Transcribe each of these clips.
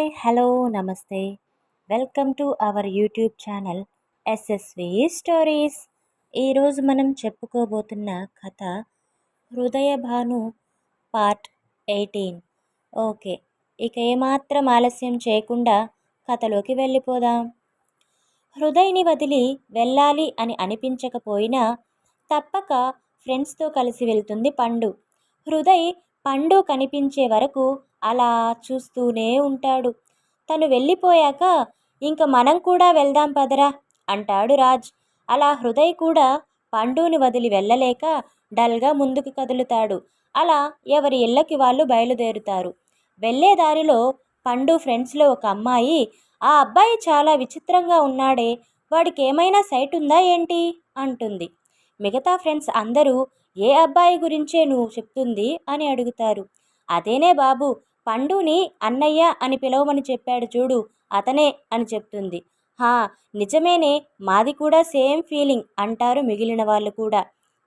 Hi hello namaste welcome to our YouTube channel SSV stories ఈరోజు మనం చెప్పుకోబోతున్న కథ Hrudayabhanu part eighteen. Okay ఇక ఏమాత్రం ఆలస్యం చేయకుండా కథలోకి వెళ్ళిపోదాం. హృదయని వదిలి వెళ్ళాలి అని అనిపించకపోయినా తప్పక ఫ్రెండ్స్తో కలిసి వెళ్తుంది పండు. హృదయ్ పండు కనిపించే వరకు అలా చూస్తూనే ఉంటాడు. తను వెళ్ళిపోయాక ఇంక మనం కూడా వెళ్దాం పదరా అంటాడు రాజ్. అలా హృదయ్ కూడా పండుని వదిలి వెళ్ళలేక డల్గా ముందుకు కదులుతాడు. అలా ఎవరి ఇళ్ళకి వాళ్ళు బయలుదేరుతారు. వెళ్ళే దారిలో పండు ఫ్రెండ్స్లో ఒక అమ్మాయి ఆ అబ్బాయి చాలా విచిత్రంగా ఉన్నాడే వాడికి ఏమైనా సైట్ ఉందా ఏంటి? అంటుంది. మిగతా ఫ్రెండ్స్ అందరూ ఏ అబ్బాయి గురించే నువ్వు చెప్తుంది? అని అడుగుతారు. అదేనే బాబు పండుని అన్నయ్య అని పిలవమని చెప్పాడు చూడు అతనే అని చెప్తుంది. హా నిజమేనే మాది కూడా సేమ్ ఫీలింగ్ అంటారు మిగిలిన వాళ్ళు కూడా.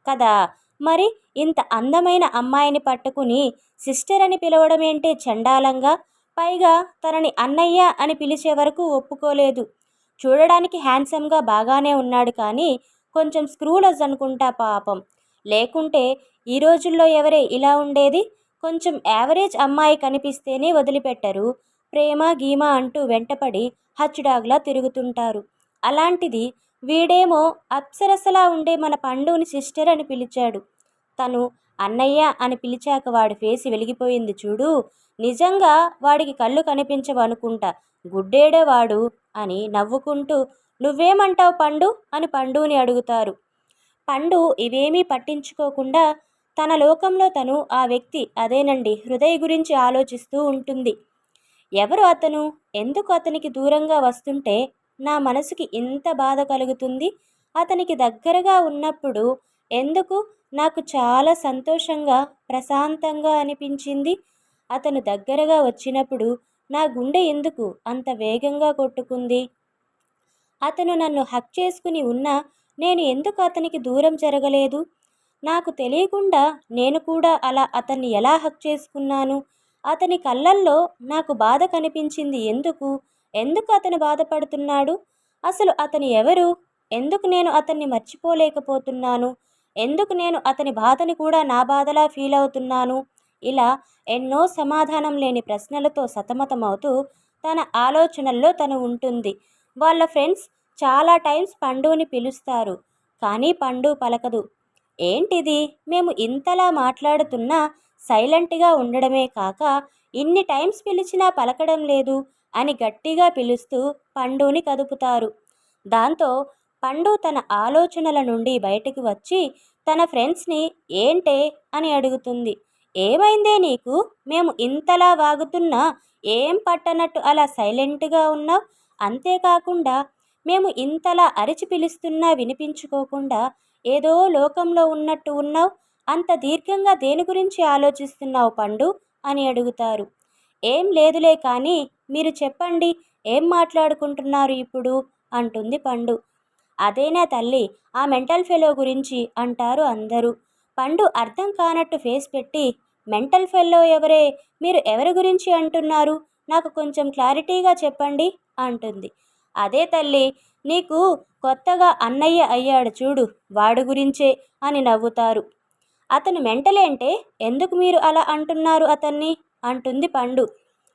కదా మరి ఇంత అందమైన అమ్మాయిని పట్టుకుని సిస్టర్ అని పిలవడం ఏంటే చండాలంగా? పైగా తనని అన్నయ్య అని పిలిచే వరకు ఒప్పుకోలేదు. చూడడానికి హ్యాండ్సమ్గా బాగానే ఉన్నాడు కానీ కొంచెం స్క్రూలెస్ అనుకుంటా పాపం. లేకుంటే ఈ రోజుల్లో ఎవరే ఇలా ఉండేది? కొంచెం యావరేజ్ అమ్మాయి కనిపిస్తేనే వదిలిపెట్టరు. ప్రేమ గీమ అంటూ వెంటపడి హచ్చుడాగ్లా తిరుగుతుంటారు. అలాంటిది వీడేమో అప్సరసలా ఉండే మన పండుని సిస్టర్ అని పిలిచాడు. తను అన్నయ్య అని పిలిచాక వాడి ఫేసి వెలిగిపోయింది చూడు. నిజంగా వాడికి కళ్ళు కనిపించవనుకుంటా. గుడ్డేడే వాడు అని నవ్వుకుంటూ నువ్వేమంటావు పండు అని పండుని అడుగుతారు. పండు ఇవేమీ పట్టించుకోకుండా తన లోకంలో తను ఆ వ్యక్తి అదేనండి హృదయ గురించి ఆలోచిస్తూ ఉంటుంది. ఎవరు అతను? ఎందుకు అతనికి దూరంగా వస్తుంటే నా మనసుకి ఇంత బాధ కలుగుతుంది? అతనికి దగ్గరగా ఉన్నప్పుడు ఎందుకు నాకు చాలా సంతోషంగా ప్రశాంతంగా అనిపించింది? అతను దగ్గరగా వచ్చినప్పుడు నా గుండె ఎందుకు అంత వేగంగా కొట్టుకుంది? అతను నన్ను హక్ చేసుకుని ఉన్నా నేను ఎందుకు అతనికి దూరం జరగలేదు? నాకు తెలియకుండా నేను కూడా అలా అతన్ని ఎలా హక్ చేసుకున్నాను? అతని కళ్ళల్లో నాకు బాధ కనిపించింది. ఎందుకు? ఎందుకు అతను బాధపడుతున్నాడు? అసలు అతను ఎవరు? ఎందుకు నేను అతన్ని మర్చిపోలేకపోతున్నాను? ఎందుకు నేను అతని బాధని కూడా నా బాధలా ఫీల్ అవుతున్నాను? ఇలా ఎన్నో సమాధానం లేని ప్రశ్నలతో సతమతమవుతూ తన ఆలోచనల్లో తను ఉంటుంది. వాళ్ళ ఫ్రెండ్స్ చాలా టైమ్స్ పండుని పిలుస్తారు. కానీ పండు పలకదు. ఏంటిది? మేము ఇంతలా మాట్లాడుతున్నా సైలెంట్గా ఉండడమే కాక ఇన్ని టైమ్స్ పిలిచినా పలకడం లేదు అని గట్టిగా పిలుస్తూ పండుని కదుపుతారు. దాంతో పండు తన ఆలోచనల నుండి బయటికి వచ్చి తన ఫ్రెండ్స్ని ఏంటే అని అడుగుతుంది. ఏమైందే నీకు? మేము ఇంతలా వాగుతున్నా ఏం పట్టనట్టు అలా సైలెంట్గా ఉన్నావు అంతేకాకుండా మేము ఇంతలా అరిచి పిలుస్తున్నా వినిపించుకోకుండా ఏదో లోకంలో ఉన్నట్టు ఉన్నావు అంత దీర్ఘంగా దేని గురించి ఆలోచిస్తున్నావు పండు? అని అడుగుతారు. ఏం లేదులే కానీ మీరు చెప్పండి ఏం మాట్లాడుకుంటున్నారు ఇప్పుడు? అంటుంది పండు. అదేనా తల్లి ఆ మెంటల్ ఫెలో గురించి అంటారు అందరూ. పండు అర్థం కానట్టు ఫేస్ పెట్టి మెంటల్ ఫెల్లో ఎవరే? మీరు ఎవరి గురించి అంటున్నారు? నాకు కొంచెం క్లారిటీగా చెప్పండి అంటుంది. అదే తల్లి నీకు కొత్తగా అన్నయ్య అయ్యాడు చూడు వాడు గురించే అని నవ్వుతారు. అతను మెంటలేంటే ఎందుకు మీరు అలా అంటున్నారు అతన్ని? అంటుంది పండు.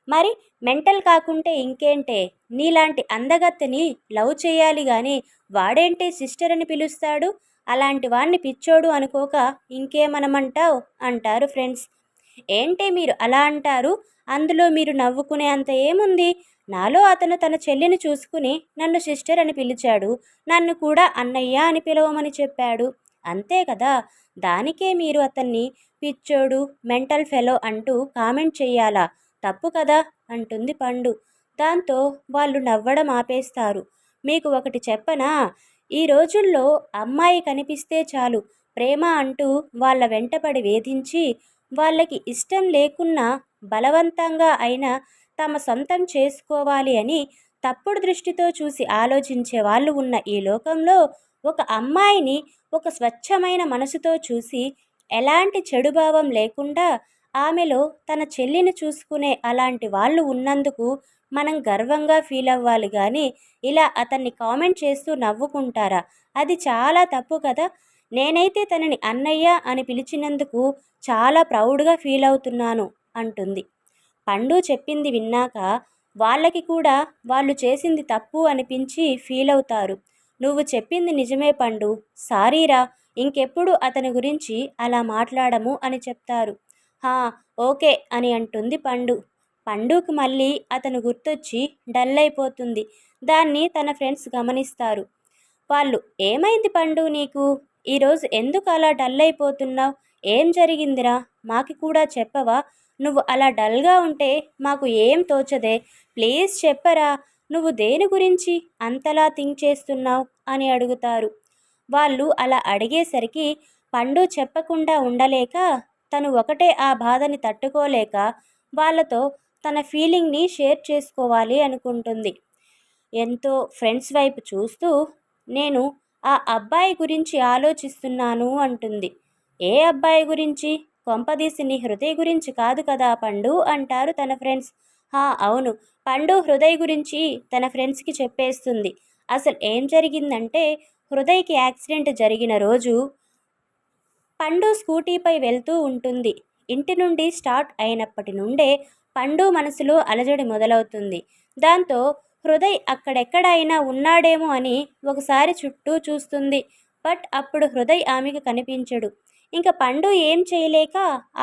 మరి మెంటల్ కాకుంటే ఇంకేంటే? నీలాంటి అందగత్తెని లవ్ చేయాలి కానీ వాడేంటే సిస్టర్ అని పిలుస్తాడు? అలాంటి వాణ్ణి పిచ్చోడు అనుకోక ఇంకేమనమంటావు? అంటారు ఫ్రెండ్స్. ఏంటే మీరు అలా అంటారు? అందులో మీరు నవ్వుకునే అంత ఏముంది? నాలో అతను తన చెల్లిని చూసుకుని నన్ను సిస్టర్ అని పిలిచాడు. నన్ను కూడా అన్నయ్య అని పిలవమని చెప్పాడు. అంతే కదా? దానికే మీరు అతన్ని పిచ్చోడు మెంటల్ ఫెలో అంటూ కామెంట్ చెయ్యాలా? తప్పు కదా? అంటుంది పండు. దాంతో వాళ్ళు నవ్వడం ఆపేస్తారు. మీకు ఒకటి చెప్పనా? ఈ రోజుల్లో అమ్మాయి కనిపిస్తే చాలు. ప్రేమ అంటూ వాళ్ళ వెంటపడి వేధించి వాళ్ళకి ఇష్టం లేకున్నా బలవంతంగా అయినా తమ సొంతం చేసుకోవాలి అని తప్పుడు దృష్టితో చూసి ఆలోచించే వాళ్ళు ఉన్న ఈ లోకంలో ఒక అమ్మాయిని ఒక స్వచ్ఛమైన మనసుతో చూసి ఎలాంటి చెడు భావం లేకుండా ఆమెలో తన చెల్లిని చూసుకునే అలాంటి వాళ్ళు ఉన్నందుకు మనం గర్వంగా ఫీల్ అవ్వాలి కానీ ఇలా అతన్ని కామెంట్ చేస్తూ నవ్వుకుంటారా? అది చాలా తప్పు కదా. నేనైతే తనని అన్నయ్య అని పిలిచినందుకు చాలా ప్రౌడ్గా ఫీల్ అవుతున్నాను అంటుంది. పండు చెప్పింది విన్నాక వాళ్ళకి కూడా వాళ్ళు చేసింది తప్పు అనిపించి ఫీల్ అవుతారు. నువ్వు చెప్పింది నిజమే పండు. సారీరా ఇంకెప్పుడు అతని గురించి అలా మాట్లాడము అని చెప్తారు. హా ఓకే అని అంటుంది పండు. పండుకి మళ్ళీ అతను గుర్తొచ్చి డల్ అయిపోతుంది. దాన్ని తన ఫ్రెండ్స్ గమనిస్తారు. వాళ్ళు ఏమైంది పండు నీకు? ఈరోజు ఎందుకు అలా డల్ అయిపోతున్నావు? ఏం జరిగిందిరా? మాకి కూడా చెప్పవా? నువ్వు అలా డల్గా ఉంటే మాకు ఏం తోచదే. ప్లీజ్ చెప్పరా నువ్వు దేని గురించి అంతలా థింక్ చేస్తున్నావు? అని అడుగుతారు. వాళ్ళు అలా అడిగేసరికి పండు చెప్పకుండా ఉండలేక తను ఒకటే ఆ బాధని తట్టుకోలేక వాళ్ళతో తన ఫీలింగ్ని షేర్ చేసుకోవాలి అనుకుంటుంది. ఎంతో ఫ్రెండ్స్ వైపు చూస్తూ నేను ఆ అబ్బాయి గురించి ఆలోచిస్తున్నాను అంటుంది. ఏ అబ్బాయి గురించి? కొంపదీసి నీ హృదయ గురించి కాదు కదా పండు అంటారు తన ఫ్రెండ్స్. హా అవును. పండు హృదయ గురించి తన ఫ్రెండ్స్కి చెప్పేస్తుంది. అసలు ఏం జరిగిందంటే హృదయకి యాక్సిడెంట్ జరిగిన రోజు పండు స్కూటీపై వెళ్తూ ఉంటుంది. ఇంటి నుండి స్టార్ట్ అయినప్పటి నుండే పండు మనసులో అలజడి మొదలవుతుంది. దాంతో హృదయ్ అక్కడెక్కడైనా ఉన్నాడేమో అని ఒకసారి చుట్టూ చూస్తుంది. బట్ అప్పుడు హృదయ్ ఆమెకు కనిపించడు. ఇంకా పండు ఏం చేయలేక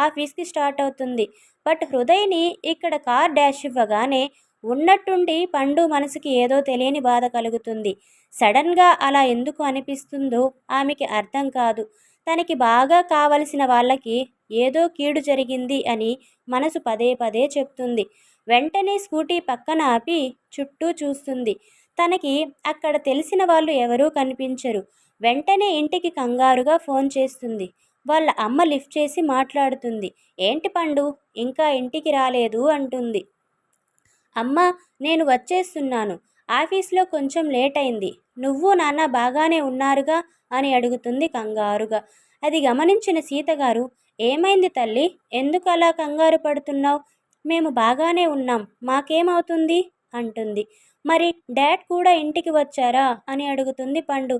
ఆఫీస్కి స్టార్ట్ అవుతుంది. బట్ హృదయ్ని ఇక్కడ కార్ డాష్ ఇవ్వగానే ఉన్నట్టుండి పండు మనసుకి ఏదో తెలియని బాధ కలుగుతుంది. సడన్గా అలా ఎందుకు అనిపిస్తుందో ఆమెకి అర్థం కాదు. తనకి బాగా కావలసిన వాళ్ళకి ఏదో కీడు జరిగింది అని మనసు పదే పదే చెప్తుంది. వెంటనే స్కూటీ పక్కన ఆపి చుట్టూ చూస్తుంది. తనకి అక్కడ తెలిసిన వాళ్ళు ఎవరూ కనిపించరు. వెంటనే ఇంటికి కంగారుగా ఫోన్ చేస్తుంది. వాళ్ళ అమ్మ లిఫ్ట్ చేసి మాట్లాడుతుంది. ఏంటి పండు? ఇంకా ఇంటికి రాలేదు అంటుంది. అమ్మ నేను వచ్చేస్తున్నాను. ఆఫీస్లో కొంచెం లేట్ అయింది. నువ్వు నాన్న బాగానే ఉన్నారుగా? అని అడుగుతుంది కంగారుగా. అది గమనించిన సీతగారు ఏమైంది తల్లి? ఎందుకు అలా కంగారు పడుతున్నావు? మేము బాగానే ఉన్నాం. మాకేమవుతుంది? అంటుంది. మరి డాడ్ కూడా ఇంటికి వచ్చారా? అని అడుగుతుంది పండు.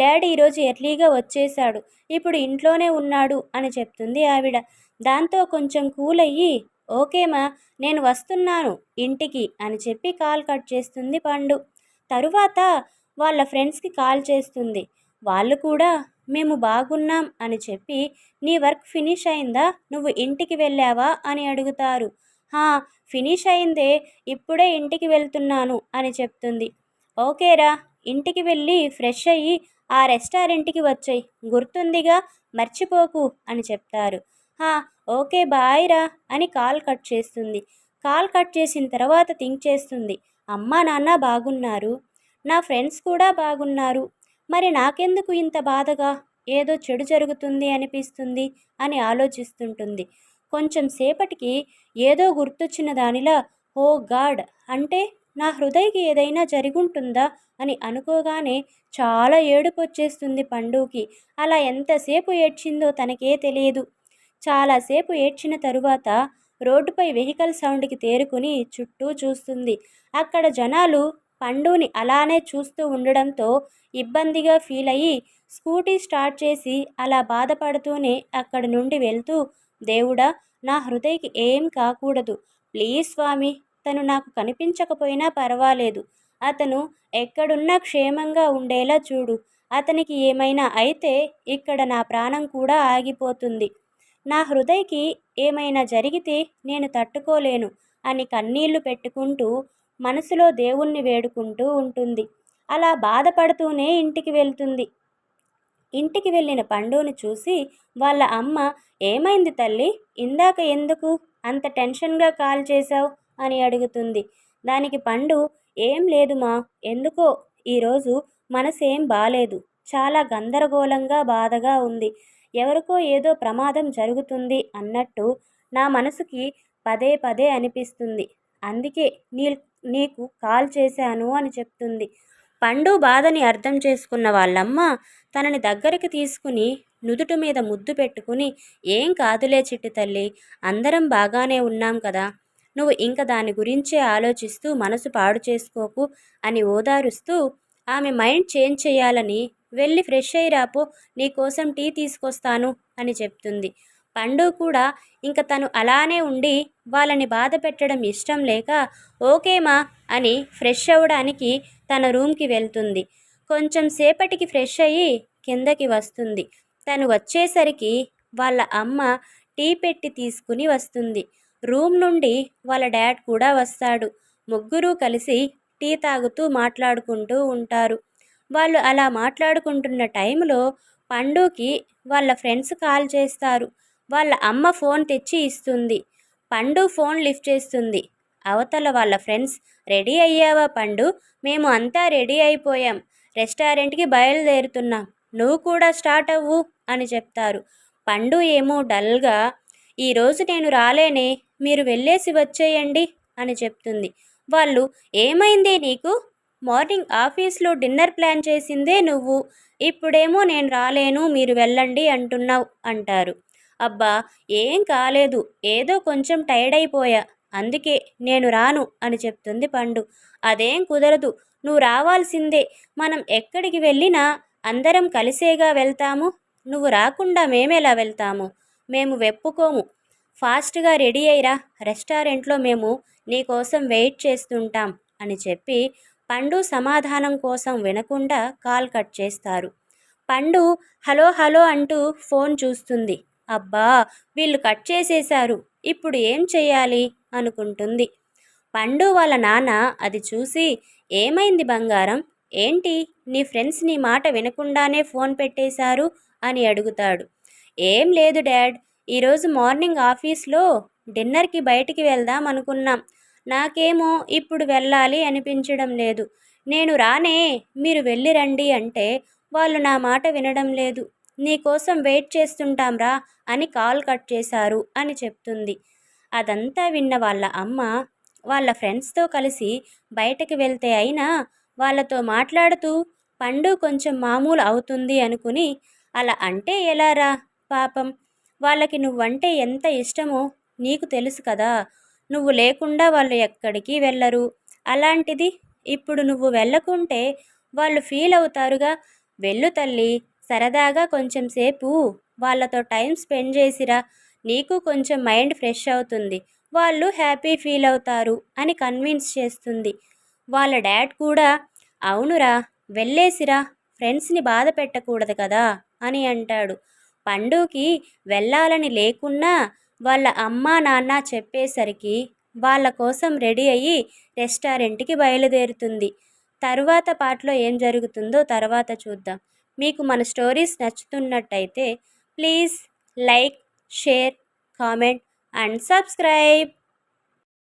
డాడీ ఈరోజు ఎర్లీగా వచ్చేశాడు. ఇప్పుడు ఇంట్లోనే ఉన్నాడు అని చెప్తుంది ఆవిడ. దాంతో కొంచెం కూల్ అయ్యి ఓకేమా నేను వస్తున్నాను ఇంటికి అని చెప్పి కాల్ కట్ చేస్తుంది పండు. తరువాత వాళ్ళ ఫ్రెండ్స్కి కాల్ చేస్తుంది. వాళ్ళు కూడా మేము బాగున్నాం అని చెప్పి నీ వర్క్ ఫినిష్ అయిందా? నువ్వు ఇంటికి వెళ్ళావా? అని అడుగుతారు. హా ఫినిష్ అయిందే ఇప్పుడే ఇంటికి వెళ్తున్నాను అని చెప్తుంది. ఓకేరా ఇంటికి వెళ్ళి ఫ్రెష్ అయ్యి ఆ రెస్టారెంట్కి వచ్చాయి. గుర్తుందిగా? మర్చిపోకు అని చెప్తారు. హా ఓకే బాయ్ రా అని కాల్ కట్ చేస్తుంది. కాల్ కట్ చేసిన తర్వాత థింక్ చేస్తుంది. అమ్మా నాన్న బాగున్నారు? నా ఫ్రెండ్స్ కూడా బాగున్నారు. మరి నాకెందుకు ఇంత బాధగా? ఏదో చెడు జరుగుతుంది అనిపిస్తుంది అని ఆలోచిస్తుంటుంది. కొంచెం సేపటికి ఏదో గుర్తొచ్చిన దానిలా ఓ గాడ్ అంటే నా హృదయకి ఏదైనా జరుగుంటుందా? అని అనుకోగానే చాలా ఏడుపు వచ్చేస్తుంది పండుకి అలా ఎంతసేపు ఏడ్చిందో తనకే తెలియదు. చాలాసేపు ఏడ్చిన తరువాత రోడ్డుపై వెహికల్ సౌండ్కి తేరుకుని చుట్టూ చూస్తుంది. అక్కడ జనాలు పండుని అలానే చూస్తూ ఉండడంతో ఇబ్బందిగా ఫీల్ అయ్యి స్కూటీ స్టార్ట్ చేసి అలా బాధపడుతూనే అక్కడి నుండి వెళ్తూ దేవుడా నా హృదయకి ఏం కాకూడదు. ప్లీజ్ స్వామి తను నాకు కనిపించకపోయినా పర్వాలేదు. అతను ఎక్కడున్నా క్షేమంగా ఉండేలా చూడు. అతనికి ఏమైనా అయితే ఇక్కడ నా ప్రాణం కూడా ఆగిపోతుంది. నా హృదయకి ఏమైనా జరిగితే నేను తట్టుకోలేను అని కన్నీళ్ళు పెట్టుకుంటూ మనసులో దేవుణ్ణి వేడుకుంటూ ఉంటుంది. అలా బాధపడుతూనే ఇంటికి వెళ్తుంది. ఇంటికి వెళ్ళిన పండుని చూసి వాళ్ళ అమ్మ ఏమైంది తల్లి? ఇందాక ఎందుకు అంత టెన్షన్గా కాల్ చేశావు? అని అడుగుతుంది. దానికి పండు ఏం లేదు మా ఎందుకో? ఈరోజు మనసేం బాలేదు. చాలా గందరగోళంగా బాధగా ఉంది. ఎవరికో ఏదో ప్రమాదం జరుగుతుంది అన్నట్టు నా మనసుకి పదే పదే అనిపిస్తుంది. అందుకే నీ నీకు కాల్ చేశాను అని చెప్తుంది. పండు బాధని అర్థం చేసుకున్న వాళ్ళమ్మ తనని దగ్గరికి తీసుకుని నుదుటి మీద ముద్దు పెట్టుకుని ఏం కాదులే చిట్టు తల్లి అందరం బాగానే ఉన్నాం కదా నువ్వు ఇంక దాని గురించే ఆలోచిస్తూ మనసు పాడు చేసుకోకు అని ఓదారుస్తూ ఆమె మైండ్ చేంజ్ చేయాలని వెళ్ళి ఫ్రెష్ అయ్యి రాపో నీకోసం టీ తీసుకొస్తాను అని చెప్తుంది. పండు కూడా ఇంక తను అలానే ఉండి వాళ్ళని బాధ పెట్టడం ఇష్టం లేక ఓకేమా అని ఫ్రెష్ అవ్వడానికి తన రూమ్కి వెళ్తుంది. కొంచెం సేపటికి ఫ్రెష్ అయ్యి కిందకి వస్తుంది. తను వచ్చేసరికి వాళ్ళ అమ్మ టీ పెట్టి తీసుకుని వస్తుంది. రూమ్ నుండి వాళ్ళ డాడ్ కూడా వస్తాడు. ముగ్గురు కలిసి టీ తాగుతూ మాట్లాడుకుంటూ ఉంటారు. వాళ్ళు అలా మాట్లాడుకుంటున్న టైంలో పండుకి వాళ్ళ ఫ్రెండ్స్ కాల్ చేస్తారు. వాళ్ళ అమ్మ ఫోన్ తెచ్చి ఇస్తుంది. పండు ఫోన్ లిఫ్ట్ చేస్తుంది. అవతల వాళ్ళ ఫ్రెండ్స్ రెడీ అయ్యావా పండు? మేము అంతా రెడీ అయిపోయాం. రెస్టారెంట్కి బయలుదేరుతున్నాం. నువ్వు కూడా స్టార్ట్ అవ్వు అని చెప్తారు. పండు ఏమో డల్గా ఈరోజు నేను రాలేనే. మీరు వెళ్ళేసి వచ్చేయండి అని చెప్తుంది. వాళ్ళు ఏమైంది నీకు? మార్నింగ్ ఆఫీస్లో డిన్నర్ ప్లాన్ చేసిందే నువ్వు. ఇప్పుడేమో నేను రాలేను మీరు వెళ్ళండి అంటున్నావు అంటారు. అబ్బా ఏం కాలేదు ఏదో కొంచెం టైర్డ్ అయిపోయా. అందుకే నేను రాను అని చెప్తుంది పండు. అదేం కుదరదు నువ్వు రావాల్సిందే. మనం ఎక్కడికి వెళ్ళినా అందరం కలిసేగా వెళ్తాము. నువ్వు రాకుండా మేమెలా వెళ్తాము? మేము వెప్పుకోము. ఫాస్ట్గా రెడీ అయ్యిరా రెస్టారెంట్లో మేము నీకోసం వెయిట్ చేస్తుంటాం అని చెప్పి పండు సమాధానం కోసం వినకుండా కాల్ కట్ చేస్తారు. పండు హలో హలో అంటూ ఫోన్ చూస్తుంది. అబ్బా వీళ్ళు కట్ చేసేశారు ఇప్పుడు ఏం చేయాలి అనుకుంటుంది. పండు వాళ్ళ నాన్న అది చూసి ఏమైంది బంగారం? ఏంటి? నీ ఫ్రెండ్స్ నీ మాట వినకుండానే ఫోన్ పెట్టేశారు అని అడుగుతాడు. ఏం లేదు డాడ్ ఈరోజు మార్నింగ్ ఆఫీస్లో డిన్నర్కి బయటికి వెళ్దాం అనుకున్నాం. నాకేమో ఇప్పుడు వెళ్ళాలి అనిపించడం లేదు. నేను రానే మీరు వెళ్ళి రండి అంటే వాళ్ళు నా మాట వినడం లేదు. నీకోసం వెయిట్ చేస్తుంటాంరా అని కాల్ కట్ చేశారు అని చెప్తుంది. అదంతా విన్న వాళ్ళ అమ్మ వాళ్ళ ఫ్రెండ్స్తో కలిసి బయటకు వెళ్తే అయినా వాళ్ళతో మాట్లాడుతూ పండు కొంచెం మామూలు అవుతుంది అనుకుని అలా అంటే ఎలారా పాపం? వాళ్ళకి నువ్వంటే ఎంత ఇష్టమో నీకు తెలుసు కదా. నువ్వు లేకుండా వాళ్ళు ఎక్కడికి వెళ్ళరు. అలాంటిది ఇప్పుడు నువ్వు వెళ్ళకుంటే వాళ్ళు ఫీల్ అవుతారుగా. వెళ్ళు తల్లి సరదాగా కొంచెం సేపు వాళ్ళతో టైం స్పెండ్ చేసిరా. నీకు కొంచెం మైండ్ ఫ్రెష్ అవుతుంది. వాళ్ళు హ్యాపీ ఫీల్ అవుతారు అని కన్విన్స్ చేస్తుంది. వాళ్ళ డాడ్ కూడా అవునురా వెళ్ళేసిరా ఫ్రెండ్స్ని బాధ పెట్టకూడదు కదా అని అంటాడు. పండుకి వెళ్ళాలని లేకున్నా వాళ్ళ అమ్మా నాన్న చెప్పేసరికి వాళ్ళ కోసం రెడీ అయ్యి రెస్టారెంట్కి బయలుదేరుతుంది. తర్వాత పాటలో ఏం జరుగుతుందో తర్వాత చూద్దాం. మీకు మన stories నచ్చుతున్నట్టయితే please like share comment and subscribe.